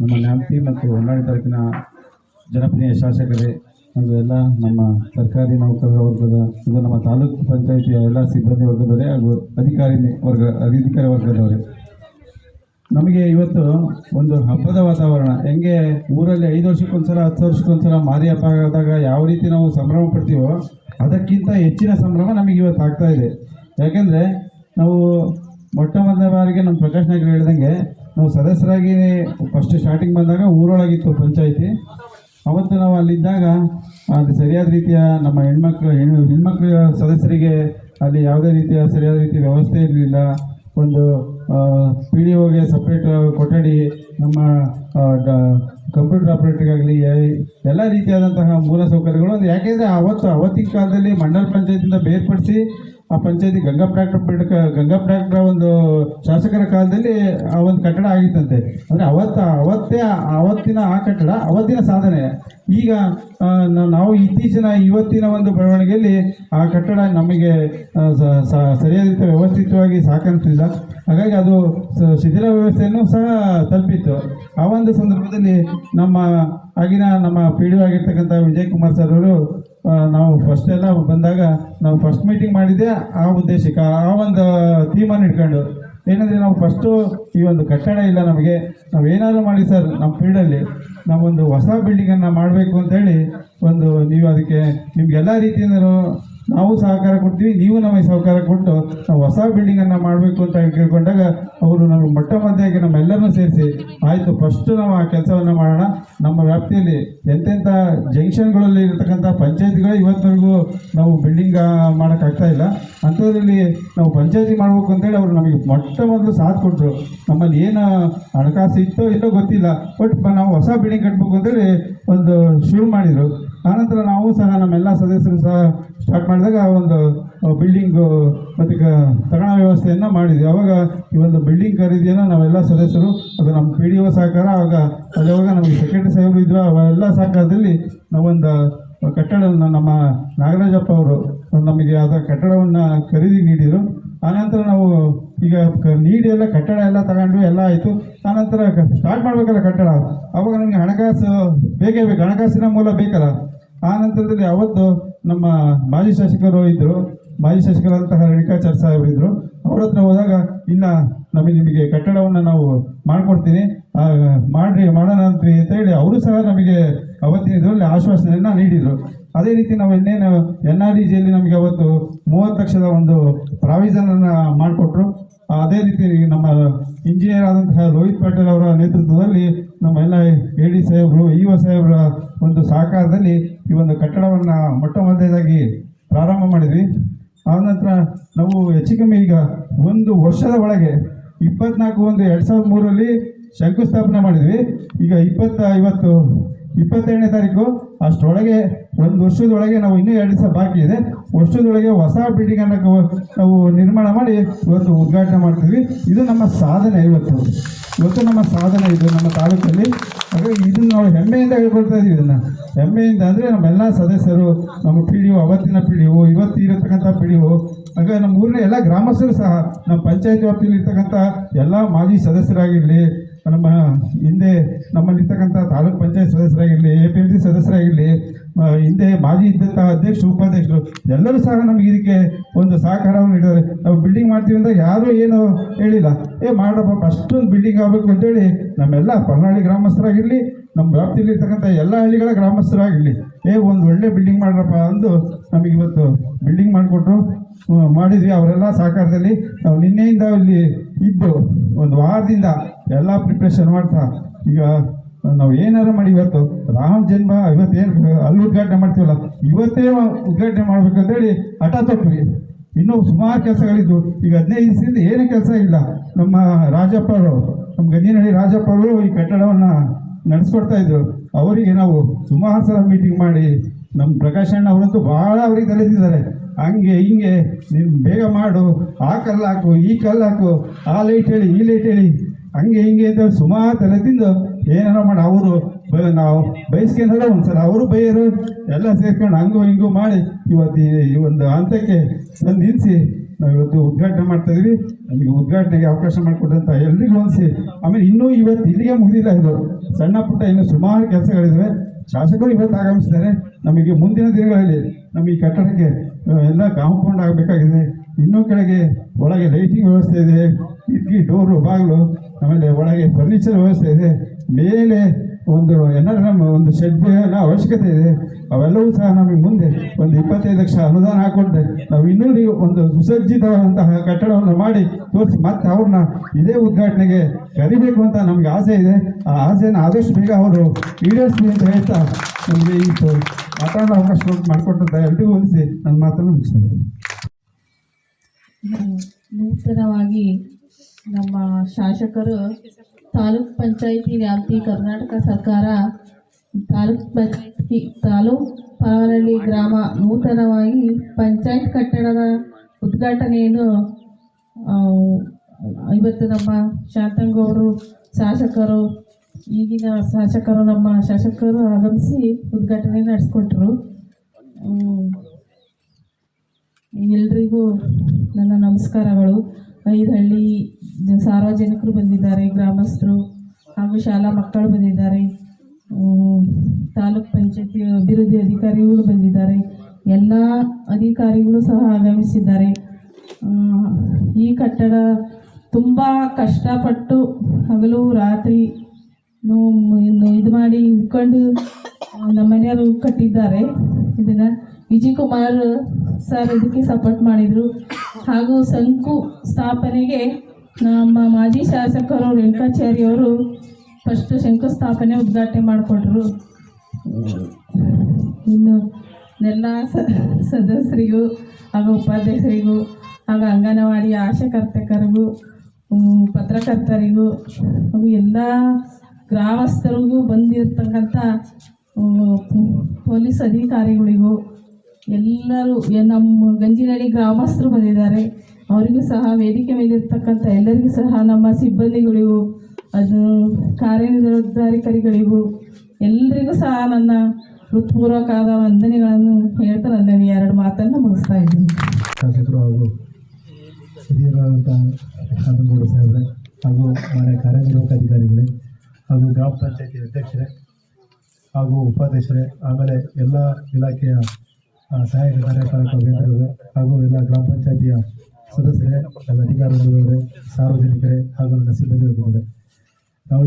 ನಮ್ಮ ನ್ಯಾಮತಿ ಮತ್ತು ಹೊನ್ನಾಳಿ ತಾಲೂಕಿನ ಜನಪ್ರಿಯ ಶಾಸಕರೇ ಹಾಗೂ ಎಲ್ಲ ನಮ್ಮ ಸರ್ಕಾರಿ ನೌಕರರ ವರ್ಗದ ಹಾಗೂ ನಮ್ಮ ತಾಲೂಕು ಪಂಚಾಯಿತಿಯ ಎಲ್ಲ ಸಿಬ್ಬಂದಿ ವರ್ಗದವರೇ ಹಾಗೂ ಅಧಿಕಾರಿ ವರ್ಗ, ಅಧಿಕಾರಿ ವರ್ಗದವರೇ. ನಮಗೆ ಇವತ್ತು ಒಂದು ಹಬ್ಬದ ವಾತಾವರಣ. ಹೆಂಗೆ ಊರಲ್ಲಿ ಐದು ವರ್ಷಕ್ಕೊಂದ್ಸಲ, ಹತ್ತು ವರ್ಷಕ್ಕೊಂದ್ಸಲ ಮಾರಿ ಹಬ್ಬ ಆದಾಗ ಯಾವ ರೀತಿ ನಾವು ಸಂಭ್ರಮ ಪಡ್ತೀವೋ ಅದಕ್ಕಿಂತ ಹೆಚ್ಚಿನ ಸಂಭ್ರಮ ನಮಗೆ ಇವತ್ತು ಆಗ್ತಾ ಇದೆ. ಯಾಕೆಂದರೆ ನಾವು ಮೊಟ್ಟ ಮೊದಲ ಬಾರಿಗೆ ನಮ್ಮ ಪ್ರಕಾಶ್ ನಾಯ್ಕರು ಹೇಳ್ದಂಗೆ ನಾವು ಸದಸ್ಯರಾಗಿ ಫಸ್ಟ್ ಸ್ಟಾರ್ಟಿಂಗ್ ಬಂದಾಗ ಊರೊಳಗಿತ್ತು ಪಂಚಾಯಿತಿ. ಅವತ್ತು ನಾವು ಅಲ್ಲಿದ್ದಾಗ ಅದು ಸರಿಯಾದ ರೀತಿಯ ನಮ್ಮ ಹೆಣ್ಮಕ್ಳು, ಹೆಣ್ಣು, ಹೆಣ್ಮಕ್ಳ ಸದಸ್ಯರಿಗೆ ಅಲ್ಲಿ ಯಾವುದೇ ರೀತಿಯ ಸರಿಯಾದ ರೀತಿಯ ವ್ಯವಸ್ಥೆ ಇರಲಿಲ್ಲ. ಒಂದು ಪಿ ಡಿ ಒಗೆ ಸಪ್ರೇಟ್ ಕೊಠಡಿ, ನಮ್ಮ ಕಂಪ್ಯೂಟರ್ ಆಪರೇಟರ್ಗಾಗಲಿ ಎಲ್ಲ ರೀತಿಯಾದಂತಹ ಮೂಲ ಸೌಕರ್ಯಗಳು. ಅದು ಯಾಕೆಂದರೆ ಅವತ್ತು ಅವತ್ತಿನ ಕಾಲದಲ್ಲಿ ಮಂಡಲ ಪಂಚಾಯತಿಂದ ಬೇರ್ಪಡಿಸಿ ಆ ಪಂಚಾಯತಿ ಗಂಗಾ ಪ್ರಾಕ್ಟರ್ ಬಿಡ್ಕ ಗಂಗಾ ಪ್ರಾಕ್ಟರ್ ಒಂದು ಶಾಸಕರ ಕಾಲದಲ್ಲಿ ಆ ಒಂದು ಕಟ್ಟಡ ಆಗಿತ್ತಂತೆ. ಅಂದರೆ ಅವತ್ತ, ಅವತ್ತೇ ಅವತ್ತಿನ ಆ ಕಟ್ಟಡ, ಅವತ್ತಿನ ಸಾಧನೆ. ಈಗ ನಾವು ಇತ್ತೀಚಿನ ಇವತ್ತಿನ ಒಂದು ಬೆಳವಣಿಗೆಯಲ್ಲಿ ಆ ಕಟ್ಟಡ ನಮಗೆ ಸರಿಯಾದ ರೀತಿಯ ವ್ಯವಸ್ಥಿತವಾಗಿ ಸಾಕಂತಿಲ್ಲ ಹಾಗಾಗಿ ಅದು ಶಿಥಿಲ ವ್ಯವಸ್ಥೆಯನ್ನು ಸಹ ತಲುಪಿತ್ತು. ಆ ಒಂದು ಸಂದರ್ಭದಲ್ಲಿ ನಮ್ಮ ಆಗಿನ ನಮ್ಮ ಪಿ ಡಿ ಆಗಿರ್ತಕ್ಕಂಥ ವಿಜಯ್ ಕುಮಾರ್ ಸರ್ ಅವರು ನಾವು ಫಸ್ಟ್ ಎಲ್ಲ ಬಂದಾಗ ನಾವು ಫಸ್ಟ್ ಮೀಟಿಂಗ್ ಮಾಡಿದ್ದೆ ಆ ಉದ್ದೇಶಕ್ಕೆ, ಆ ಒಂದು ಥೀಮನ್ನು ಇಟ್ಕೊಂಡು. ಏನಂದರೆ ನಾವು ಫಸ್ಟು ಈ ಒಂದು ಕಟ್ಟಡ ಇಲ್ಲ ನಮಗೆ, ನಾವು ಏನಾದರೂ ಮಾಡಿ ಸರ್ ನಮ್ಮ ಫೀಲ್ಡಲ್ಲಿ ನಾವೊಂದು ಹೊಸ ಬಿಲ್ಡಿಂಗನ್ನು ಮಾಡಬೇಕು ಅಂತೇಳಿ ಒಂದು ನೀವು ಅದಕ್ಕೆ ನಿಮ್ಗೆಲ್ಲ ರೀತಿಯಿಂದಲೂ ನಾವು ಸಹಕಾರ ಕೊಡ್ತೀವಿ, ನೀವು ನಮಗೆ ಸಹಕಾರ ಕೊಟ್ಟು ನಾವು ಹೊಸ ಬಿಲ್ಡಿಂಗನ್ನು ಮಾಡಬೇಕು ಅಂತ ಕೇಳ್ಕೊಂಡಾಗ ಅವರು ನಮಗೆ ಮೊಟ್ಟ ಮೊದಲಾಗಿ ನಮ್ಮೆಲ್ಲರನ್ನೂ ಸೇರಿಸಿ, ಆಯಿತು ಫಸ್ಟು ನಾವು ಆ ಕೆಲಸವನ್ನು ಮಾಡೋಣ. ನಮ್ಮ ವ್ಯಾಪ್ತಿಯಲ್ಲಿ ಎಂತೆಂಥ ಜಂಕ್ಷನ್ಗಳಲ್ಲಿ ಇರತಕ್ಕಂಥ ಪಂಚಾಯತ್ಗಳು ಇವತ್ತಿನವರೆಗೂ ನಾವು ಬಿಲ್ಡಿಂಗ್ ಮಾಡೋಕ್ಕಾಗ್ತಾ ಇಲ್ಲ. ಅಂಥದ್ರಲ್ಲಿ ನಾವು ಪಂಚಾಯತಿ ಮಾಡಬೇಕು ಅಂತೇಳಿ ಅವರು ನಮಗೆ ಮೊಟ್ಟ ಮೊದಲು ಸಾಥ್ ಕೊಟ್ಟರು ನಮ್ಮಲ್ಲಿ ಏನು ಹಣಕಾಸು ಇತ್ತೋ ಇಲ್ಲೋ ಗೊತ್ತಿಲ್ಲ. ಬಟ್ ನಾವು ಹೊಸ ಬಿಲ್ಡಿಂಗ್ ಕಟ್ಟಬೇಕು ಅಂತೇಳಿ ಒಂದು ಶುರು ಮಾಡಿದರು. ಆನಂತರ ನಾವು ಸಹ ನಮ್ಮೆಲ್ಲ ಸದಸ್ಯರು ಸಹ ಸ್ಟಾರ್ಟ್ ಮಾಡಿದಾಗ ಒಂದು ಬಿಲ್ಡಿಂಗು ಮತ್ತು ತಗಣಾ ವ್ಯವಸ್ಥೆಯನ್ನು ಮಾಡಿದ್ವಿ. ಆವಾಗ ಈ ಒಂದು ಬಿಲ್ಡಿಂಗ್ ಖರೀದಿಯನ್ನು ನಾವೆಲ್ಲ ಸದಸ್ಯರು, ಅದು ನಮ್ಮ ಪಿ ಡಿ ಒ ಸಹಕಾರ ಆವಾಗ ಅಲ್ಲಿ ಅವಾಗ ನಮಗೆ ಸೆಕ್ರೆಟರಿ ಸಾಹೇಬರು ಇದ್ದರು ಅವೆಲ್ಲ ಸಹಕಾರದಲ್ಲಿ ನಾವೊಂದು ಕಟ್ಟಡವನ್ನು ನಮ್ಮ ನಾಗರಾಜಪ್ಪ ಅವರು ನಮಗೆ ಆದ ಕಟ್ಟಡವನ್ನು ಖರೀದಿ ನೀಡಿದರು. ಆನಂತರ ನಾವು ಈಗ ನೀಡಿ ಎಲ್ಲ ಕಟ್ಟಡ ಎಲ್ಲ ತಗೊಂಡು ಎಲ್ಲ ಆಯಿತು. ಆನಂತರ ಸ್ಟಾರ್ಟ್ ಮಾಡಬೇಕಲ್ಲ ಕಟ್ಟಡ. ಅವಾಗ ನಮಗೆ ಹಣಕಾಸು ಬೇಕೇ ಬೇಕು. ಹಣಕಾಸಿನ ಮೂಲ ಬೇಕಲ್ಲ. ಆ ನಂತರದಲ್ಲಿ ಅವತ್ತು ನಮ್ಮ ಮಾಜಿ ಶಾಸಕರು ಇದ್ದರು ಮಾಜಿ ಶಾಸಕರಂತಹ ರೇಣುಕಾಚಾರ್ಯ ಸಾಹೇಬರು ಇದ್ದರು ಅವ್ರ ಹತ್ರ ಹೋದಾಗ ಇಲ್ಲ ನಮಗೆ ನಿಮಗೆ ಕಟ್ಟಡವನ್ನು ನಾವು ಮಾಡಿಕೊಡ್ತೀನಿ. ಮಾಡ್ರಿ, ಮಾಡೋಣ ಅಂತ ಹೇಳಿ ಅವರು ಸಹ ನಮಗೆ ಅವತ್ತಿನ ಇದರಲ್ಲಿ ಆಶ್ವಾಸನೆಯನ್ನು ನೀಡಿದರು. ಅದೇ ರೀತಿ ನಾವು ಇನ್ನೇನು ಎನ್ ಆರ್ ಡಿ ಜಿಯಲ್ಲಿ ನಮಗೆ ಅವತ್ತು ಮೂವತ್ತು ಲಕ್ಷದ ಒಂದು ಪ್ರಾವಿಸನನ್ನು ಮಾಡಿಕೊಟ್ರು. ಅದೇ ರೀತಿ ನಮ್ಮ ಇಂಜಿನಿಯರ್ ಆದಂತಹ ರೋಹಿತ್ ಪಾಟೀಲ್ ಅವರ ನೇತೃತ್ವದಲ್ಲಿ ನಮ್ಮ ಎಲ್ಲ ಎ ಡಿ ಸಾಹೇಬರು, ಇ ಒ ಸಾಹೇಬರ ಒಂದು ಸಹಕಾರದಲ್ಲಿ ಈ ಒಂದು ಕಟ್ಟಡವನ್ನು ಮೊಟ್ಟ ಮೊದಲನೇದಾಗಿ ಪ್ರಾರಂಭ ಮಾಡಿದ್ವಿ. ಆನಂತರ ನಾವು ಹೆಚ್ಚು ಕಮ್ಮಿ ಈಗ ಒಂದು ವರ್ಷದ ಒಳಗೆ ಇಪ್ಪತ್ನಾಲ್ಕು ಒಂದು ಎರಡು ಸಾವಿರದ ಮೂರಲ್ಲಿ ಶಂಕುಸ್ಥಾಪನೆ ಮಾಡಿದ್ವಿ. ಈಗ ಇಪ್ಪತ್ತ ಇವತ್ತು ಇಪ್ಪತ್ತೆರಡನೇ ತಾರೀಕು ಅಷ್ಟರೊಳಗೆ ಒಂದು ವರ್ಷದೊಳಗೆ ನಾವು ಇನ್ನೂ ಎರಡು ದಿವಸ ಬಾಕಿ ಇದೆ. ವರ್ಷದೊಳಗೆ ಹೊಸ ಬಿಲ್ಡಿಂಗನ್ನು ನಾವು ನಿರ್ಮಾಣ ಮಾಡಿ ಇವತ್ತು ಉದ್ಘಾಟನೆ ಮಾಡ್ತೀವಿ ಇದು ನಮ್ಮ ಸಾಧನೆ ಇವತ್ತು. ಇವತ್ತು ನಮ್ಮ ಸಾಧನೆ ಇದು ನಮ್ಮ ತಾಲೂಕಲ್ಲಿ. ಹಾಗಾಗಿ ಇದನ್ನು ನಾವು ಹೆಮ್ಮೆಯಿಂದ ಹೇಳ್ಕೊಳ್ತಾ ಇದ್ದೀವಿ ಇದನ್ನು. ಹೆಮ್ಮೆಯಿಂದ ಅಂದರೆ ನಮ್ಮೆಲ್ಲ ಸದಸ್ಯರು, ನಮ್ಮ ಪಿ ಡಿ ಒ, ಅವತ್ತಿನ ಪಿ ಡಿ ಒ, ಇವತ್ತು ಇರತಕ್ಕಂಥ ಪಿ ಡಿ ಒ ಹಾಗೆ ನಮ್ಮ ಊರಿನ ಎಲ್ಲ ಗ್ರಾಮಸ್ಥರು ಸಹ, ನಮ್ಮ ಪಂಚಾಯತ್ ವ್ಯಾಪ್ತಿಯಲ್ಲಿ ಇರ್ತಕ್ಕಂಥ ಎಲ್ಲ ಮಾಜಿ ಸದಸ್ಯರಾಗಿರಲಿ ನಮ್ಮ ಹಿಂದೆ ನಮ್ಮಲ್ಲಿರ್ತಕ್ಕಂಥ ತಾಲೂಕ್ ಪಂಚಾಯತ್ ಸದಸ್ಯರಾಗಿರಲಿ ಎ ಪಿ ಎಂ ಸಿ ಸದಸ್ಯರಾಗಿರಲಿ ಹಿಂದೆ ಮಾಜಿ ಇದ್ದಂಥ ಅಧ್ಯಕ್ಷರು, ಉಪಾಧ್ಯಕ್ಷರು, ಎಲ್ಲರೂ ಸಹ ನಮಗೆ ಇದಕ್ಕೆ ಒಂದು ಸಹಕಾರವನ್ನು ನೀಡಿದ್ದಾರೆ. ನಾವು ಬಿಲ್ಡಿಂಗ್ ಮಾಡ್ತೀವಿ ಅಂತ ಯಾರೂ ಏನು ಹೇಳಿಲ್ಲ. ಏ ಮಾಡಪ್ಪ ಅಷ್ಟೊಂದು ಬಿಲ್ಡಿಂಗ್ ಆಗಬೇಕು ಅಂತೇಳಿ ನಮ್ಮೆಲ್ಲ ಪರ್ನಾಳಿ ಗ್ರಾಮಸ್ಥರಾಗಿರಲಿ, ನಮ್ಮ ವ್ಯಾಪ್ತಿಯಲ್ಲಿ ಇರ್ತಕ್ಕಂಥ ಎಲ್ಲ ಹಳ್ಳಿಗಳ ಗ್ರಾಮಸ್ಥರಾಗಿರಲಿ, ಏ, ಒಂದು ಒಳ್ಳೆ ಬಿಲ್ಡಿಂಗ್ ಮಾಡ್ರಪ್ಪ ಅಂದು ನಮಗೆ ಇವತ್ತು ಬಿಲ್ಡಿಂಗ್ ಮಾಡಿಕೊಟ್ರು. ಮಾಡಿದ್ವಿ ಅವರೆಲ್ಲ ಸಹಕಾರದಲ್ಲಿ. ನಾವು ನಿನ್ನೆಯಿಂದ ಇಲ್ಲಿ ಇದ್ದು ಒಂದು ವಾರದಿಂದ ಎಲ್ಲ ಪ್ರಿಪ್ರೇಷನ್ ಮಾಡ್ತಾ, ಈಗ ನಾವು ಏನಾರು ಮಾಡಿ ಇವತ್ತು, ರಾಮ ಜನ್ಮ, ಇವತ್ತೇನು, ಅಲ್ಲಿ ಉದ್ಘಾಟನೆ ಮಾಡ್ತೀವಲ್ಲ, ಇವತ್ತೇ ಉದ್ಘಾಟನೆ ಮಾಡ್ಬೇಕಂತೇಳಿ ಹಠ ತೊಟ್ವಿ ಇನ್ನೂ ಸುಮಾರು ಕೆಲಸಗಳಿದ್ದು ಈಗ ಹದಿನೈದು ದಿವಸದಿಂದ ಏನೂ ಕೆಲಸ ಇಲ್ಲ. ನಮ್ಮ ರಾಜಪ್ಪ ಅವರು ನಮ್ಮ ಗಂಜಿನಹಳ್ಳಿ ಅವರು ಈ ಕಟ್ಟಡವನ್ನು ನಡೆಸ್ಕೊಡ್ತಾ ಇದ್ರು. ಅವರಿಗೆ ನಾವು ಸುಮಾರು ಸಲ ಮೀಟಿಂಗ್ ಮಾಡಿ, ನಮ್ಮ ಪ್ರಕಾಶ್ ಅಣ್ಣ ಅವರಂತೂ ಭಾಳ ಅವ್ರಿಗೆ ತಲೆದಿದ್ದಾರೆ. ಹಂಗೆ, ಹಿಂಗೆ, ನೀನು ಬೇಗ ಮಾಡು, ಆ ಕಲ್ಲು ಹಾಕು, ಈ ಕಲ್ಲು ಹಾಕು, ಆ ಲೈಟ್ ಹೇಳಿ, ಈ ಲೈಟ್ ಹೇಳಿ ಹಂಗೆ ಹಿಂಗೆ ಅಂತ ಸುಮಾರು ತಲೆದಿಂದ ಏನಾರ ಮಾಡಿ ಅವರು ನಾವು ಬಯಸ್ಕೊಂಡ್ರೆ ಒಂದ್ಸಲ ಅವರು ಬೈಯರು, ಎಲ್ಲ ಸೇರ್ಕೊಂಡು ಹಂಗು ಹಿಂಗು ಮಾಡಿ ಇವತ್ತು ಈ- ಒಂದು ಹಂತಕ್ಕೆ ತಂದು ನಿಲ್ಲಿಸಿ ನಾವು ಇವತ್ತು ಉದ್ಘಾಟನೆ ಮಾಡ್ತಾ ಇದ್ವಿ. ನಮಗೆ ಉದ್ಘಾಟನೆಗೆ ಅವಕಾಶ ಮಾಡಿಕೊಟ್ಟಂತ ಎಲ್ರಿಗೂ ಹೊಂದಿಸಿ ಆಮೇಲೆ ಇನ್ನೂ ಇವತ್ತು ಇಲ್ಲಿಗೆ ಮುಗಿದಿಲ್ಲ ಇದು. ಸಣ್ಣ ಪುಟ್ಟ ಇನ್ನೂ ಸುಮಾರು ಕೆಲಸಗಳಿದ್ದಾವೆ ಶಾಸಕರು ಇವತ್ತು ಆಗಮಿಸ್ತಾರೆ. ನಮಗೆ ಮುಂದಿನ ದಿನಗಳಲ್ಲಿ ನಮ್ಮ ಈ ಕಟ್ಟಡಕ್ಕೆ ಎಲ್ಲ ಕಾಂಪೌಂಡ್ ಆಗಬೇಕಾಗಿದೆ. ಇನ್ನೂ ಕೆಳಗೆ ಒಳಗೆ ಲೈಟಿಂಗ್ ವ್ಯವಸ್ಥೆ ಇದೆ. ಕಿಟಕಿ, ಡೋರು, ಬಾಗಿಲು ಆಮೇಲೆ ಒಳಗೆ ಫರ್ನಿಚರ್ ವ್ಯವಸ್ಥೆ ಇದೆ. ಮೇಲೆ ಒಂದು ಏನಾದ್ರು ನಮ್ಮ ಒಂದು ಶೆಡ್ ಎಲ್ಲ ಅವಶ್ಯಕತೆ ಇದೆ. ಅವೆಲ್ಲವೂ ಸಹ ನಮಗೆ ಮುಂದೆ ಒಂದು ಇಪ್ಪತ್ತೈದು ಲಕ್ಷ ಅನುದಾನ ಹಾಕೊಂಡ್ರೆ ನಾವು ಇನ್ನೂ ನೀವು ಒಂದು ಸುಸಜ್ಜಿತವಾದಂತಹ ಕಟ್ಟಡವನ್ನು ಮಾಡಿ ತೋರಿಸಿ, ಮತ್ತೆ ಅವ್ರನ್ನ ಇದೇ ಉದ್ಘಾಟನೆಗೆ ಕರಿಬೇಕು ಅಂತ ನಮಗೆ ಆಸೆ ಇದೆ. ಆ ಆಸೆಯನ್ನು ಆದಷ್ಟು ಬೇಗ ಅವರು ಈಡೇರಿಸ್ಲಿ ಅಂತ ಹೇಳ್ತಾ ನಮಗೆ ಈ ಮಾತಾಡೋ ಅವಕಾಶ ಮಾಡಿಕೊಟ್ಟಂತ ಎಲ್ರಿಗೂ ಹೊಲಿಸಿ ನನ್ನ ಮಾತನ್ನು ಮುಗಿಸ್ತೇನೆ ನೂತನವಾಗಿ ನಮ್ಮ ಶಾಸಕರು ತಾಲೂಕ್ ಪಂಚಾಯಿತಿ ವ್ಯಾಪ್ತಿ ಕರ್ನಾಟಕ ಸರ್ಕಾರ, ತಾಲೂಕ್ ಪಂಚಾಯಿತಿ ತಾಲೂಕ್ ಪಾವನಹಳ್ಳಿ ಗ್ರಾಮ ನೂತನವಾಗಿ ಪಂಚಾಯತ್ ಕಟ್ಟಡದ ಉದ್ಘಾಟನೆಯನ್ನು ಇವತ್ತು ನಮ್ಮ ಶಾಂತಂಗೌಡರು, ಶಾಸಕರು, ಈಗಿನ ಶಾಸಕರು, ನಮ್ಮ ಶಾಸಕರು ಆಗಮಿಸಿ ಉದ್ಘಾಟನೆ ನಡೆಸ್ಕೊಟ್ರು. ಎಲ್ರಿಗೂ ನನ್ನ ನಮಸ್ಕಾರಗಳು ಐದು ಹಳ್ಳಿ ಸಾರ್ವಜನಿಕರು ಬಂದಿದ್ದಾರೆ, ಗ್ರಾಮಸ್ಥರು, ಹಾಗೂ ಶಾಲಾ ಮಕ್ಕಳು ಬಂದಿದ್ದಾರೆ. ತಾಲೂಕ್ ಪಂಚಾಯತಿ ಅಭಿವೃದ್ಧಿ ಅಧಿಕಾರಿಗಳು ಬಂದಿದ್ದಾರೆ. ಎಲ್ಲ ಅಧಿಕಾರಿಗಳು ಸಹ ಆಗಮಿಸಿದ್ದಾರೆ. ಈ ಕಟ್ಟಡ ತುಂಬ ಕಷ್ಟಪಟ್ಟು ಹಗಲು ರಾತ್ರಿ ಇದು ಮಾಡಿ ಇಟ್ಕೊಂಡು ನಮ್ಮ ಮನೆಯವರು ಕಟ್ಟಿದ್ದಾರೆ. ಇದನ್ನು ವಿಜಯ್ ಕುಮಾರ್ ಸರ್ ಇದಕ್ಕೆ ಸಪೋರ್ಟ್ ಮಾಡಿದರು. ಹಾಗೂ ಸಂಕು ಸ್ಥಾಪನೆಗೆ ನಮ್ಮ ಮಾಜಿ ಶಾಸಕರು ರೇಣುಕಾಚಾರ್ಯ ಅವರು ಫಸ್ಟ್ ಶಂಕುಸ್ಥಾಪನೆ ಉದ್ಘಾಟನೆ ಮಾಡಿಕೊಟ್ರು ಇನ್ನು ಎಲ್ಲ ಸದಸ್ಯರಿಗೂ ಹಾಗೂ ಉಪಾಧ್ಯಕ್ಷರಿಗೂ ಹಾಗೂ ಅಂಗನವಾಡಿ ಆಶಾಕರ್ತಕರಿಗೂ ಪತ್ರಕರ್ತರಿಗೂ ಹಾಗೂ ಎಲ್ಲ ಗ್ರಾಮಸ್ಥರಿಗೂ ಬಂದಿರತಕ್ಕಂಥ ಪೊಲೀಸ್ ಅಧಿಕಾರಿಗಳಿಗೂ ಎಲ್ಲರೂ ನಮ್ಮ ಗಂಜಿನಳ್ಳಿ ಗ್ರಾಮಸ್ಥರು ಬಂದಿದ್ದಾರೆ. ಅವರಿಗೂ ಸಹ ವೇದಿಕೆ ಮೇಲಿರ್ತಕ್ಕಂಥ ಎಲ್ಲರಿಗೂ ಸಹ ನಮ್ಮ ಸಿಬ್ಬಂದಿಗಳಿಗೂ, ಅದು ಕಾರ್ಯನಿರ್ವಹಣಾಧಿಕಾರಿಗಳಿಗೂ ಎಲ್ಲರಿಗೂ ಸಹ ನನ್ನ ಹೃತ್ಪೂರ್ವಕವಾದ ವಂದನೆಗಳನ್ನು ಹೇಳ್ತಾ ನನ್ನ ಎರಡು ಮಾತನ್ನು ಮುಗಿಸ್ತಾ ಇದ್ದೀನಿ. ಹಾಗೂ ಹಾಗೂ ಮನೆ ಹಾಗೂ ಗ್ರಾಮ ಪಂಚಾಯತಿ ಅಧ್ಯಕ್ಷರೇ ಹಾಗೂ ಉಪಾಧ್ಯಕ್ಷರೇ, ಆಮೇಲೆ ಎಲ್ಲ ಇಲಾಖೆಯ ಸಹಾಯಕ ಕಾರ್ಯಪಾಲಕ ಅಭಿಯಂತರರು ಹಾಗೂ ಎಲ್ಲ ಗ್ರಾಮ ಪಂಚಾಯಿತಿಯ ಸದಸ್ಯರೇ, ಎಲ್ಲ ಅಧಿಕಾರಿಗಳವರೇ, ಸಾರ್ವಜನಿಕರೇ ಹಾಗೂ ನನ್ನ ಸಿಬ್ಬಂದಿ ನಾವು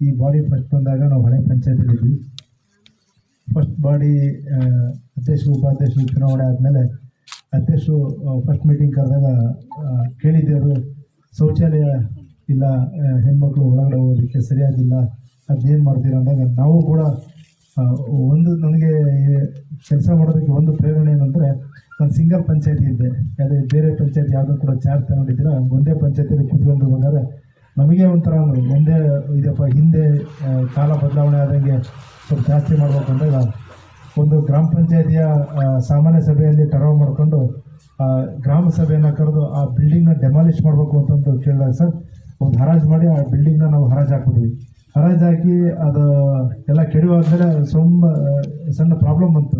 ಈ- ಬಾಡಿ ಫಸ್ಟ್ ಬಂದಾಗ ನಾವು ಹಳೆ ಪಂಚಾಯತಿಲಿದ್ವಿ ಫಸ್ಟ್ ಬಾಡಿ ಅಧ್ಯಕ್ಷರು, ಉಪಾಧ್ಯಕ್ಷರು ಚುನಾವಣೆ ಆದಮೇಲೆ ಅಧ್ಯಕ್ಷರು ಫಸ್ಟ್ ಮೀಟಿಂಗ್ ಕರೆದಾಗ ಕೇಳಿದ್ದೆ ಅದು ಶೌಚಾಲಯ ಇಲ್ಲ ಹೆಣ್ಮಕ್ಳು ಒಳಗಡೆ ಹೋಗೋದಕ್ಕೆ ಸರಿಯಾಗಿಲ್ಲ ಅದನ್ನೇನು ಮಾಡ್ತೀರ ಅಂದಾಗ ನಾವು ಕೂಡ ಒಂದು ನನಗೆ ಕೆಲಸ ಮಾಡೋದಕ್ಕೆ ಒಂದು ಪ್ರೇರಣೆ ಏನಂದರೆ ನಾನು ಸಿಂಗಲ್ ಪಂಚಾಯತಿ ಇದ್ದೆ. ಅದೇ ಬೇರೆ ಪಂಚಾಯತಿ ಯಾವುದೂ ಕೂಡ ಚಾರ್ಜ್ ತಗೊಂಡಿದ್ದೀರ, ಒಂದೇ ಪಂಚಾಯತಿಯಲ್ಲಿ ಹೋಗಾದ್ರೆ ನಮಗೆ ಒಂಥರ ಒಂದೇ ಇದಪ್ಪ, ಹಿಂದೆ ಕಾಲ ಬದಲಾವಣೆ ಆದಂಗೆ ಸ್ವಲ್ಪ ಜಾಸ್ತಿ ಮಾಡಬೇಕು ಅಂದಾಗ ಒಂದು ಗ್ರಾಮ ಪಂಚಾಯತಿಯ ಸಾಮಾನ್ಯ ಸಭೆಯಲ್ಲಿ ಟರ್ವ್ ಮಾಡಿಕೊಂಡು ಗ್ರಾಮ ಸಭೆಯನ್ನು ಕರೆದು ಆ ಬಿಲ್ಡಿಂಗ್ನ ಡೆಮಾಲಿಷ್ ಮಾಡಬೇಕು ಅಂತಂದು ಕೇಳಿದಾಗ ಸರ್, ಒಂದು ಹರಾಜು ಮಾಡಿ ಆ ಬಿಲ್ಡಿಂಗ್ನ ನಾವು ಹರಾಜು ಹಾಕ್ಬಿಟ್ವಿ. ಹರಾಜು ಹಾಕಿ ಅದು ಎಲ್ಲ ಕೆಡುವಾದ್ಮೇಲೆ ಸುಮ್ಮ ಸಣ್ಣ ಪ್ರಾಬ್ಲಮ್ ಬಂತು.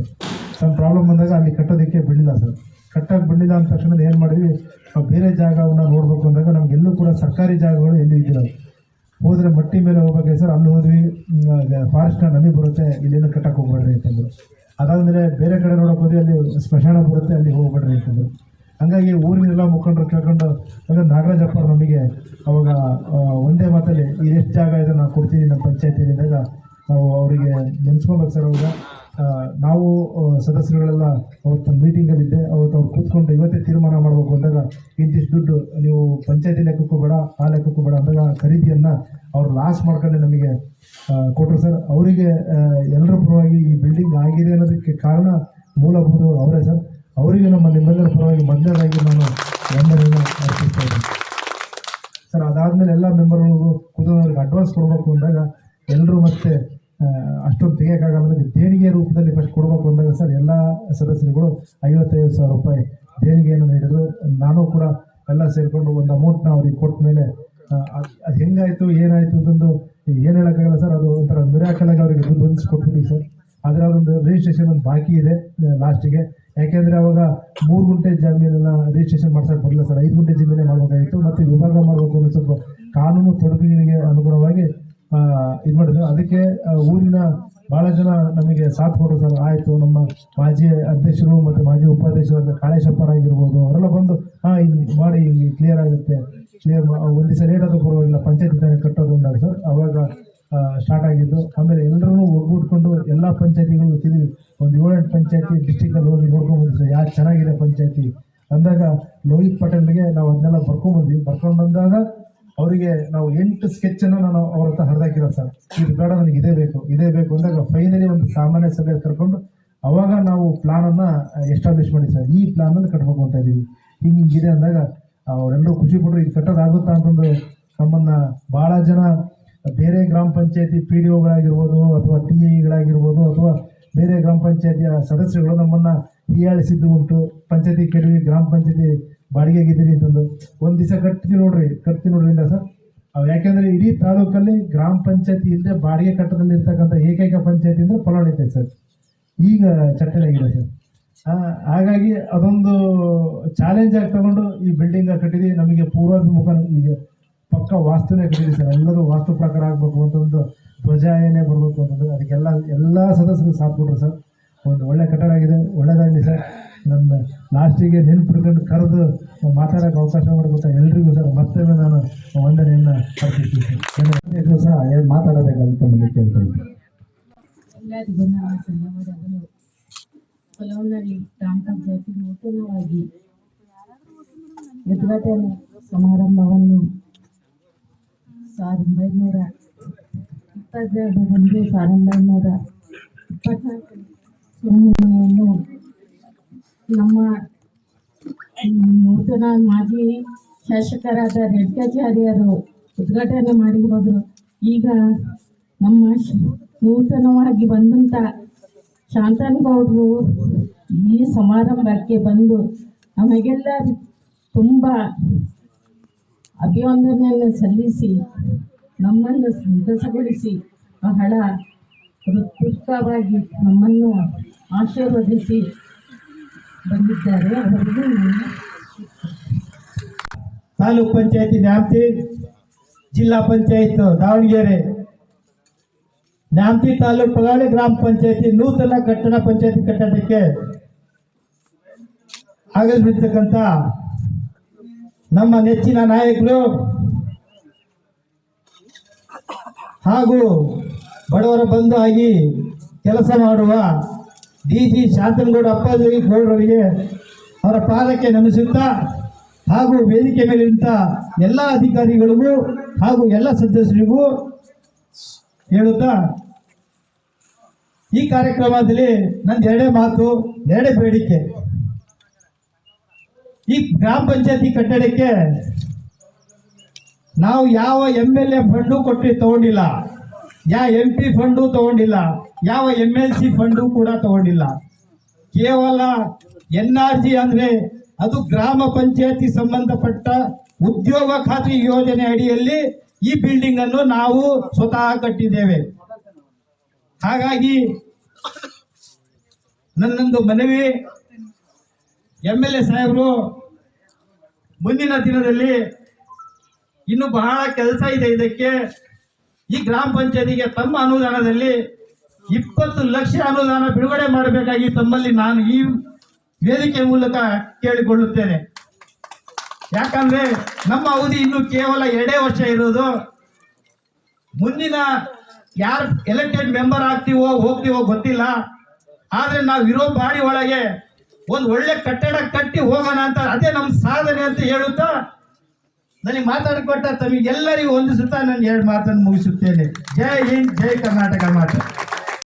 ಸಣ್ಣ ಪ್ರಾಬ್ಲಮ್ ಬಂದಾಗ ಅಲ್ಲಿ ಕಟ್ಟೋದಕ್ಕೆ ಬಿಡಲಿಲ್ಲ ಸರ್. ಕಟ್ಟಕ್ಕೆ ಬಿಡಲಿಲ್ಲ ಅಂದ ತಕ್ಷಣ ಏನು ಮಾಡಿದ್ವಿ? ನಾವು ಬೇರೆ ಜಾಗವನ್ನು ನೋಡಬೇಕು ಅಂದಾಗ ನಮಗೆಲ್ಲೂ ಕೂಡ ಸರ್ಕಾರಿ ಜಾಗಗಳು ಎಲ್ಲೂ ಇದ್ದಿಲ್ಲ. ಹೋದರೆ ಮಟ್ಟಿ ಮೇಲೆ ಹೋಗ್ಬೇಕು ಸರ್, ಅಲ್ಲಿ ಹೋದ್ವಿ ಫಾರೆಸ್ಟ್ ನಮಗೆ ಬರುತ್ತೆ, ಇಲ್ಲೇನು ಕಟ್ಟಕ್ಕೆ ಹೋಗ್ಬೇಡ್ರಿ ಅಂತಂದರು. ಅದಾದಮೇಲೆ ಬೇರೆ ಕಡೆ ನೋಡೋಕೆ ಹೋದ್ವಿ, ಅಲ್ಲಿ ಸ್ಮಶಾನ ಬರುತ್ತೆ, ಅಲ್ಲಿ ಹೋಗ್ಬೇಡ್ರಿ ಅಂತಂದ್ರು. ಹಂಗಾಗಿ ಊರಿನೆಲ್ಲ ಮುಖಂಡರು ಕೇಳ್ಕೊಂಡು, ಅಂದರೆ ನಾಗರಾಜಪ್ಪ ನಮಗೆ ಅವಾಗ ಒಂದೇ ಮಾತಲ್ಲಿ ಎಷ್ಟು ಜಾಗ ಇದೆ ನಾವು ಕೊಡ್ತೀನಿ ನಮ್ಮ ಪಂಚಾಯತಿ ಅಂದಾಗ, ನಾವು ಅವರಿಗೆ ನೆನೆಸ್ಕೊಬೇಕು ಸರ್ ಅವಾಗ ನಾವು ಸದಸ್ಯರುಗಳೆಲ್ಲ ಅವತ್ತು ಮೀಟಿಂಗಲ್ಲಿದ್ದೆ, ಅವತ್ತು ಅವ್ರು ಕೂತ್ಕೊಂಡು ಇವತ್ತೇ ತೀರ್ಮಾನ ಮಾಡಬೇಕು ಅಂದಾಗ, ಇಂತಿಷ್ಟು ದುಡ್ಡು ನೀವು ಪಂಚಾಯತಿ ಲೆಕ್ಕಕ್ಕೂ ಬೇಡ, ಆ ಲೆಕ್ಕಕ್ಕೂ ಬೇಡ ಅಂದಾಗ ಖರೀದಿಯನ್ನು ಅವ್ರು ಲಾಸ್ ಮಾಡ್ಕೊಂಡು ನಮಗೆ ಕೊಟ್ಟರು ಸರ್. ಅವರಿಗೆ ಎಲ್ಲರ ಪರವಾಗಿ ಈ ಬಿಲ್ಡಿಂಗ್ ಆಗಿದೆ ಅನ್ನೋದಕ್ಕೆ ಕಾರಣ ಮೂಲಭೂತವಾಗಿ ಅವರೇ ಸರ್. ಅವರಿಗೆ ನಮ್ಮ ನಿಮ್ಮೆಲ್ಲರ ಪರವಾಗಿ ಮೊದಲನೇದಾಗಿ ನಾನು ಮೆಂಬರ್ನ ಅರ್ಪಿಸ್ತಾ ಇದ್ದೀನಿ. ಸರ್, ಅದಾದಮೇಲೆ ಎಲ್ಲ ಮೆಂಬರ್ಗಳಿಗೂ ಕೂದೋರಿಗೆ ಅಡ್ವಾನ್ಸ್ ಕೊಡಬೇಕು ಅಂದಾಗ ಎಲ್ಲರೂ ಮತ್ತೆ ಅಷ್ಟೊಂದು ತೆಗಿಯೋಕ್ಕಾಗಲ್ಲ. ಅಂದ್ರೆ ದೇಣಿಗೆ ರೂಪದಲ್ಲಿ ಫಸ್ಟ್ ಕೊಡಬೇಕು ಅಂದಾಗ ಸರ್, ಎಲ್ಲ ಸದಸ್ಯರುಗಳು ಐವತ್ತೈದು ಸಾವಿರ ರೂಪಾಯಿ ದೇಣಿಗೆಯನ್ನು ನೀಡಿದ್ರು. ನಾನು ಕೂಡ ಎಲ್ಲ ಸೇರಿಕೊಂಡು ಒಂದು ಅಮೌಂಟ್ನ ಅವ್ರಿಗೆ ಕೊಟ್ಟ ಮೇಲೆ ಅದು ಹೆಂಗಾಯಿತು, ಏನಾಯಿತು ಅಂತಂದು ಏನು ಹೇಳೋಕ್ಕಾಗಲ್ಲ ಸರ್. ಅದು ಒಂಥರ ಮಿರಾಕಲಾಗಿ ಅವರಿಗೆ ದುಡ್ಡು ಹೊಂದಿಸಿ ಕೊಟ್ಬಿಟ್ಟು ಸರ್. ಆದರೆ ಅದೊಂದು ರಿಜಿಸ್ಟ್ರೇಷನ್ ಒಂದು ಬಾಕಿ ಇದೆ, ಲಾಸ್ಟಿಗೆ. ಯಾಕೆಂದರೆ ಅವಾಗ ಮೂರು ಗುಂಟೆ ಜಮೀನನ್ನ ರಿಜಿಸ್ಟ್ರೇಷನ್ ಮಾಡ್ಸೋಕೆ ಬರಲಿಲ್ಲ ಸರ್. ಐದು ಗುಂಟೆ ಜಮೀನೇ ಮಾಡಬೇಕಾಗಿತ್ತು ಮತ್ತು ವಿಭಾಗ ಮಾಡಬೇಕು ಅನ್ನೋ ಸ್ವಲ್ಪ ಕಾನೂನು ತೊಡಕಿಗೆ ಅನುಗುಣವಾಗಿ ಇದು ಮಾಡಿದ್ರು. ಅದಕ್ಕೆ ಊರಿನ ಭಾಳ ಜನ ನಮಗೆ ಸಾಥ್ ಕೊಟ್ಟರು ಸರ್. ಆಯಿತು, ನಮ್ಮ ಮಾಜಿ ಅಧ್ಯಕ್ಷರು ಮತ್ತು ಮಾಜಿ ಉಪಾಧ್ಯಕ್ಷರಾದ ಕಾಳೇಶಪ್ಪರಾಗಿರ್ಬೋದು ಅವರೆಲ್ಲ ಬಂದು, ಹಾಂ ಹಿಂಗೆ ಮಾಡಿ, ಹಿಂಗೆ ಕ್ಲಿಯರ್ ಆಗುತ್ತೆ. ಕ್ಲಿಯರ್ ಒಂದು ದಿವಸ ಲೇಟ್ ಆದರೂ ಪರವಾಗಿಲ್ಲ, ಪಂಚಾಯತ್ ಕಟ್ಟೋದು ಅಂದಾಗ ಸರ್. ಅವಾಗ ಸ್ಟಾರ್ಟ್ ಆಗಿದ್ದು. ಆಮೇಲೆ ಎಲ್ಲರೂ ಒಗ್ಗೂಡ್ಕೊಂಡು ಎಲ್ಲ ಪಂಚಾಯತಿಗಳು ತಿರುಗಿ ಒಂದು ಏಳೆಂಟು ಪಂಚಾಯತಿ ಡಿಸ್ಟಿಕಲ್ಲಿ ಹೋಗಿ ನೋಡ್ಕೊಂಡು ಬಂದ್ವಿ ಸರ್. ಯಾರು ಚೆನ್ನಾಗಿದೆ ಪಂಚಾಯತಿ? ಅಂದಾಗ ಲೋಹಿತ್ ಪಟೇಲ್ಗೆ ನಾವು ಅದನ್ನೆಲ್ಲ ಬರ್ಕೊಂಡ್ಬಂದ್ವಿ ಬರ್ಕೊಂಡು ಬಂದಾಗ ಅವರಿಗೆ ನಾವು ಎಂಟು ಸ್ಕೆಚ್ಚನ್ನು ನಾನು ಅವ್ರ ಹತ್ರ ಹರಿದಾಕಿರೋ ಸರ್. ಇದು ಬೇಡ, ನನಗೆ ಇದೇ ಬೇಕು ಇದೇ ಬೇಕು ಅಂದಾಗ ಫೈನಲಿ ಒಂದು ಸಾಮಾನ್ಯ ಸಭೆ ಕರ್ಕೊಂಡು ಅವಾಗ ನಾವು ಪ್ಲಾನನ್ನು ಎಸ್ಟಾಬ್ಲಿಷ್ ಮಾಡಿ ಸರ್. ಈ ಪ್ಲಾನನ್ನು ಕಟ್ಬೇಕು ಅಂತ ಇದ್ದೀವಿ. ಹಿಂಗೆ ಹಿಂಗಿದೆ ಅಂದಾಗ ಅವರೆಲ್ಲರೂ ಖುಷಿ ಪಟ್ಟರು ಇದು ಕಟ್ಟೋದಾಗುತ್ತಾ ಅಂತಂದು ನಮ್ಮನ್ನು ಭಾಳ ಜನ ಬೇರೆ ಗ್ರಾಮ ಪಂಚಾಯತಿ ಪಿ ಡಿ ಒಗಳಾಗಿರ್ಬೋದು ಅಥವಾ ಟಿ ಇಗಳಾಗಿರ್ಬೋದು ಅಥವಾ ಬೇರೆ ಗ್ರಾಮ ಪಂಚಾಯತಿಯ ಸದಸ್ಯರುಗಳು ನಮ್ಮನ್ನು ಹೀಯಾಳಿಸಿದ್ದು ಉಂಟು. ಪಂಚಾಯತಿ ಕೆಡವಿ ಗ್ರಾಮ ಪಂಚಾಯತಿ ಬಾಡಿಗೆಗಿದ್ದೀರಿ ಅಂತಂದು. ಒಂದು ದಿವಸ ಕಟ್ತೀವಿ ನೋಡ್ರಿ ಕಟ್ತೀವಿ ನೋಡ್ರಿ ಇಲ್ಲ ಸರ್. ಅವು ಯಾಕೆಂದರೆ ಇಡೀ ತಾಲೂಕಲ್ಲಿ ಗ್ರಾಮ ಪಂಚಾಯತಿ ಇಲ್ಲದೆ ಬಾಡಿಗೆ ಕಟ್ಟದಲ್ಲಿ ಇರ್ತಕ್ಕಂಥ ಏಕೈಕ ಪಂಚಾಯತಿ ಅಂದರೆ ಫಲಾವಣಿತೆ ಸರ್. ಈಗ ಚಟ್ಟನಾಗಿದೆ ಸರ್. ಆ, ಹಾಗಾಗಿ ಅದೊಂದು ಚಾಲೆಂಜ್ ಆಗಿ ತಗೊಂಡು ಈ ಬಿಲ್ಡಿಂಗ್ ಕಟ್ಟಿದ್ವಿ. ನಮಗೆ ಪೂರ್ವಾಭಿಮುಖ ಈಗ ಪಕ್ಕ ವಾಸ್ತುನೇ ಕಲಿಯಿರಿ ಸರ್. ಎಲ್ಲರೂ ವಾಸ್ತು ಪ್ರಕಾರ ಆಗಬೇಕು ಅಂತ ಒಂದು ಧ್ವಜ ಏನೇ ಬರಬೇಕು ಅಂತಂದ್ರೆ ಅದಕ್ಕೆಲ್ಲ ಎಲ್ಲ ಸದಸ್ಯರು ಸಾಥ್ ಕೊಟ್ರು ಸರ್. ಒಂದು ಒಳ್ಳೆ ಕಟ್ಟಡ ಆಗಿದೆ. ಒಳ್ಳೆಯದಾಗಲಿ ಸರ್. ನನ್ನ ಲಾಸ್ಟಿಗೆ ನೆನ್ಪಿಡ್ಕೊಂಡು ಕರೆದು ಮಾತಾಡೋಕೆ ಅವಕಾಶ ಮಾಡಬೇಕು ಎಲ್ರಿಗೂ ಸರ್, ಮತ್ತೊಮ್ಮೆ ನಾನು ವಂದನೆಯನ್ನು ಅರ್ಪಿಸ್ತೀನಿ ಸಹ ಮಾತಾಡಬೇಕಂತ ತಮ್ಮಲ್ಲಿ ಕೇಳ್ತೀನಿ ಎಲ್ಲರಿಗೂ ಸಮಾರಂಭವನ್ನು ಸಾವಿರದ ಒಂಬೈನೂರ ಇಪ್ಪತ್ತೆರಡು ಒಂದು ಸಾವಿರದ ಒಂಬೈನೂರ ಇಪ್ಪತ್ನಾಲ್ಕು ಚುನಾವಣೆಯನ್ನು ನಮ್ಮ ನೂತನ ಮಾಜಿ ಶಾಸಕರಾದ ರೇಣುಕಾಚಾರ್ಯರು ಉದ್ಘಾಟನೆ ಮಾಡಿ ಹೋದರು ಈಗ ನಮ್ಮ ನೂತನವಾಗಿ ಬಂದಂಥ ಶಾಂತನಗೌಡರು ಈ ಸಮಾರಂಭಕ್ಕೆ ಬಂದು ನಮಗೆಲ್ಲ ತುಂಬ ಅಭಿವಂದನೆಯನ್ನು ಸಲ್ಲಿಸಿ, ನಮ್ಮನ್ನು ಸಂತಸಗೊಳಿಸಿ, ಬಹಳ ಹೃತ್ಪುಷ್ಟವಾಗಿ ನಮ್ಮನ್ನು ಆಶೀರ್ವದಿಸಿ ಬಂದಿದ್ದಾರೆ. ಅವರಿಗೂ ತಾಲೂಕ್ ಪಂಚಾಯತಿ ನ್ಯಾಮತಿ ಜಿಲ್ಲಾ ಪಂಚಾಯತ್ ದಾವಣಗೆರೆ. ನ್ಯಾಮತಿ ತಾಲೂಕು ಪಗಾಳಿ ಗ್ರಾಮ ಪಂಚಾಯತಿ, ನೂತನ ಕಟ್ಟಡ ಪಂಚಾಯತಿ ಕಟ್ಟಡಕ್ಕೆ ಆಗಮಿರ್ತಕ್ಕಂಥ ನಮ್ಮ ನೆಚ್ಚಿನ ನಾಯಕರು ಹಾಗೂ ಬಡವರ ಬಂಧು ಆಗಿ ಕೆಲಸ ಮಾಡುವ ಡಿ ಜಿ ಶಾಂತನಗೌಡ ಅಪ್ಪಾಜಿ ಗೌಡರವರಿಗೆ ಅವರ ಪಾದಕ್ಕೆ ನಮಿಸುತ್ತಾ ಹಾಗೂ ವೇದಿಕೆ ಮೇಲಿಂತ ಎಲ್ಲ ಅಧಿಕಾರಿಗಳಿಗೂ ಹಾಗೂ ಎಲ್ಲ ಸದಸ್ಯರಿಗೂ ಹೇಳುತ್ತಾ ಈ ಕಾರ್ಯಕ್ರಮದಲ್ಲಿ ನಂದು ಎರಡೇ ಮಾತು, ಎರಡೇ ಬೇಡಿಕೆ. ಈ ಗ್ರಾಮ ಪಂಚಾಯತಿ ಕಟ್ಟಡಕ್ಕೆ ನಾವು ಯಾವ ಎಂ ಎಲ್ ಎ ಫಂಡು ಕೊಟ್ಟು ತಗೊಂಡಿಲ್ಲ ಯಾವ ಎಂ ಪಿ ಫಂಡು ತಗೊಂಡಿಲ್ಲ, ಯಾವ ಎಂ ಎಲ್ ಸಿ ಫಂಡು ಕೂಡ ತಗೊಂಡಿಲ್ಲ. ಕೇವಲ ಎನ್ ಆರ್ ಜಿ ಅಂದ್ರೆ ಅದು ಗ್ರಾಮ ಪಂಚಾಯತಿ ಸಂಬಂಧಪಟ್ಟ ಉದ್ಯೋಗ ಖಾತ್ರಿ ಯೋಜನೆ ಅಡಿಯಲ್ಲಿ ಈ ಬಿಲ್ಡಿಂಗ್ ಅನ್ನು ನಾವು ಸ್ವತಃ ಕಟ್ಟಿದ್ದೇವೆ. ಹಾಗಾಗಿ ನನ್ನೊಂದು ಮನವಿ ಎಂ ಎಲ್ ಎ ಸಾಹೇಬರು, ಮುಂದಿನ ದಿನದಲ್ಲಿ ಇನ್ನು ಬಹಳ ಕೆಲಸ ಇದೆ ಇದಕ್ಕೆ. ಈ ಗ್ರಾಮ ಪಂಚಾಯತಿಗೆ ತಮ್ಮ ಅನುದಾನದಲ್ಲಿ ಇಪ್ಪತ್ತು ಲಕ್ಷ ಅನುದಾನ ಬಿಡುಗಡೆ ಮಾಡಬೇಕಾಗಿ ತಮ್ಮಲ್ಲಿ ನಾನು ಈ ವೇದಿಕೆ ಮೂಲಕ ಕೇಳಿಕೊಳ್ಳುತ್ತೇನೆ. ಯಾಕಂದ್ರೆ ನಮ್ಮ ಅವಧಿ ಇನ್ನು ಕೇವಲ ಎರಡೇ ವರ್ಷ ಇರೋದು. ಮುಂದಿನ ಯಾರು ಎಲೆಕ್ಟೆಡ್ ಮೆಂಬರ್ ಆಗ್ತೀವೋ ಹೋಗ್ತೀವೋ ಗೊತ್ತಿಲ್ಲ. ಆದ್ರೆ ನಾವು ಇರೋ ಬಾಡಿ ಒಳಗೆ ಒಂದು ಒಳ್ಳೆ ಕಟ್ಟಡ ಕಟ್ಟಿ ಹೋಗೋಣ ಅಂತ ಅದೇ ನಮ್ಮ ಸಾಧನೆ ಅಂತ ಹೇಳುತ್ತಾ ನನಗೆ ಮಾತಾಡಿಕೊಟ್ಟ ತಮಗೆಲ್ಲರಿಗೂ ಹೊಂದಿಸುತ್ತಾ ನಾನು ಎರಡು ಮಾತನ್ನು ಮುಗಿಸುತ್ತೇನೆ. ಜೈ ಹಿಂದ್, ಜೈ ಕರ್ನಾಟಕ ಮಾತು.